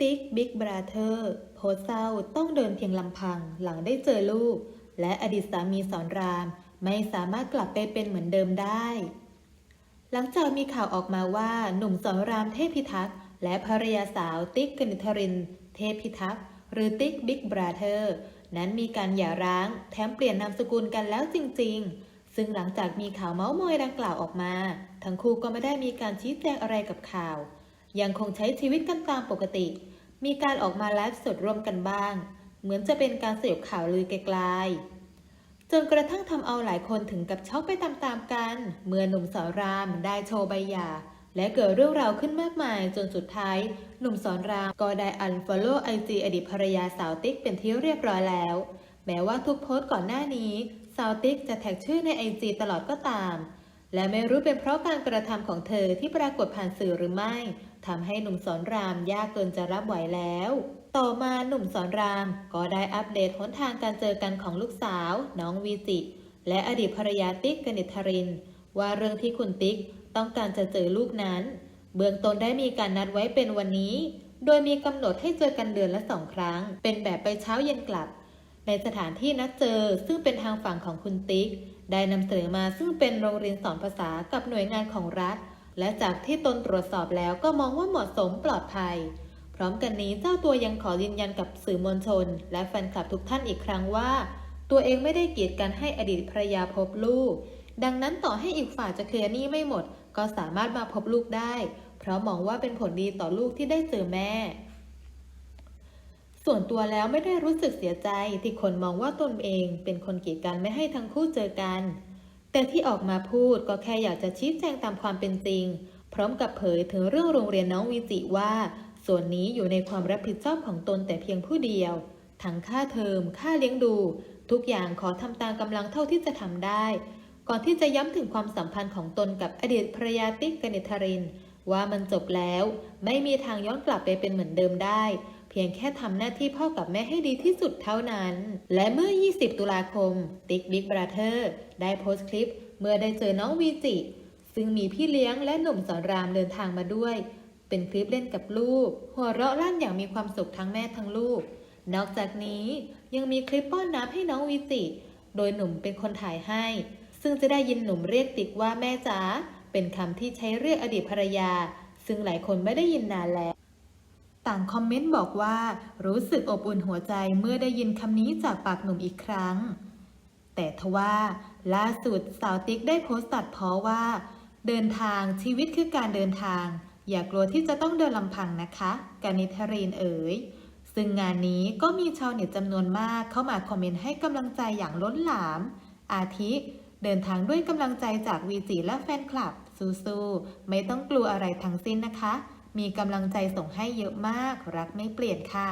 ติ๊กบิ๊กบราเธอร์โพสต์เศร้าต้องเดินเพียงลำพังหลังได้เจอลูก และอดีตสามีสอนราม ไม่สามารถกลับไปเป็นเหมือนเดิมได้ หลังจากมีข่าวออกมาว่าหนุ่มสอนรามเทพพิทักษ์และภรรยาสาวติ๊กกนิธริน เทพพิทักษ์หรือติ๊กบิ๊กบราเธอร์นั้นมีการหย่าร้าง แถมเปลี่ยนนามสกุลกันแล้วจริง ๆ ซึ่งหลังจากมีข่าวเมาส์มอยดังกล่าวออกมา ทั้งคู่ก็ไม่ได้มีการชี้แจงอะไรกับข่าว ยังคงใช้ชีวิตกันตามปกติ มีการออกมาไลฟ์สดร่วมกันบ้าง เหมือนจะเป็นการสยบข่าวลือไกลๆจนกระทั่งทำเอาหลายคนถึงกับช็อกไปตามๆกัน เมื่อหนุ่มสอนรามได้โชว์ใบหย่าและเกิดเรื่องราวขึ้นมากมายจนสุดท้าย หนุ่มสอนรามก็ได้อันฟอลโล่ไอจีอดีตภรรยาสาวติ๊กเป็นที่เรียบร้อยแล้ว แม้ว่าทุกโพสต์ก่อนหน้านี้ สาวติ๊กจะแท็กชื่อในไอจีตลอดก็ตาม และไม่รู้เป็นเพราะการกระทำของเธอที่ปรากฏผ่านสื่อหรือไม่ทำให้หนุ่มสอนรามยากเกินจะรับไหวแล้ว ต่อมาหนุ่มสอนรามก็ได้อัปเดตหนทางการเจอกันของลูกสาว น้องวีจิ และอดีตภรรยาติ๊กกนิษฐริน ว่าเรื่องที่คุณติ๊กต้องการจะเจอลูกนั้น เบื้องต้นได้มีการนัดไว้เป็นวันนี้ โดยมีกำหนดให้เจอกันเดือนละสองครั้ง เป็นแบบไปเช้าเย็นกลับ ในสถานที่นัดเจอซึ่งเป็นทางฝั่งของคุณติ๊ก ได้นำเสนอมาซึ่งเป็นโรงเรียนสอนภาษากับหน่วยงานของรัฐ และจากที่ตนตรวจสอบแล้วก็มองว่าเหมาะสมปลอดภัย พร้อมกันนี้เจ้าตัวยังขอยืนยันกับสื่อมวลชน และแฟนคลับทุกท่านอีกครั้งว่า ตัวเองไม่ได้เกียดกันให้อดีตภรรยาพบลูก ดังนั้นต่อให้อีกฝ่ายจะเคลียร์หนี้ไม่หมด ก็สามารถมาพบลูกได้ เพราะมองว่าเป็นผลดีต่อลูกที่ได้เจอแม่ ส่วนตัวแล้วไม่ได้รู้สึกเสียใจที่คนมองว่าตนเองเป็นคนกีดกันไม่ให้ทั้งคู่เจอกัน แต่ที่ออกมาพูดก็แค่อยากจะชี้แจงตามความเป็นจริง พร้อมกับเผยถึงเรื่องโรงเรียนน้องวิจิว่า ส่วนนี้อยู่ในความรับผิดชอบของตนแต่เพียงผู้เดียว ทั้งค่าเทอม ค่าเลี้ยงดู ทุกอย่างขอทำตามกำลังเท่าที่จะทำได้ ก่อนที่จะย้ำถึงความสัมพันธ์ของตนกับอดีตภรรยาติ๊กกนิษฐริน ว่ามันจบแล้ว ไม่มีทางย้อนกลับไปเป็นเหมือนเดิมได้ พียงแค่ทำหน้าที่พ่อกับแม่ให้ดีที่สุดเท่านั้น และเมื่อ 20 ตุลาคม ติ๊กบิ๊กบราเธอร์ได้โพสต์คลิปเมื่อได้เจอน้องวีจิ ซึ่งมีพี่เลี้ยงและหนุ่มสอนรามเดินทางมาด้วย เป็นคลิปเล่นกับลูก หัวเราะลั่นอย่างมีความสุขทั้งแม่ทั้งลูก นอกจากนี้ยังมีคลิปป้อนน้ำให้น้องวีจิ โดยหนุ่มเป็นคนถ่ายให้ ซึ่งจะได้ยินหนุ่มเรียกติ๊กว่าแม่จ๋าเป็นคำที่ใช้เรียกอดีตภรรยา ซึ่งหลายคนไม่ได้ยินนานแล้ว ต่างคอมเมนต์บอกว่า รู้สึกอบอุ่นหัวใจเมื่อได้ยินคำนี้จากปากหนุ่มอีกครั้ง แต่ทว่า ล่าสุดสาวติ๊กได้โพสต์ตัดเพราะว่า เดินทางชีวิตคือการเดินทาง อย่ากลัวที่จะต้องเดินลำพังนะคะกานิทรีนเอ๋ยซึ่งงานนี้ก็มีชาวเน็ตจำนวนมากเข้ามาคอมเมนต์ให้กำลังใจอย่างล้นหลาม อาทิเดินทางด้วยกำลังใจจากวีจีและแฟนคลับสู้ๆไม่ต้องกลัวอะไรทั้งสิ้นนะคะ มีกำลังใจส่งให้เยอะมาก รักไม่เปลี่ยนค่ะ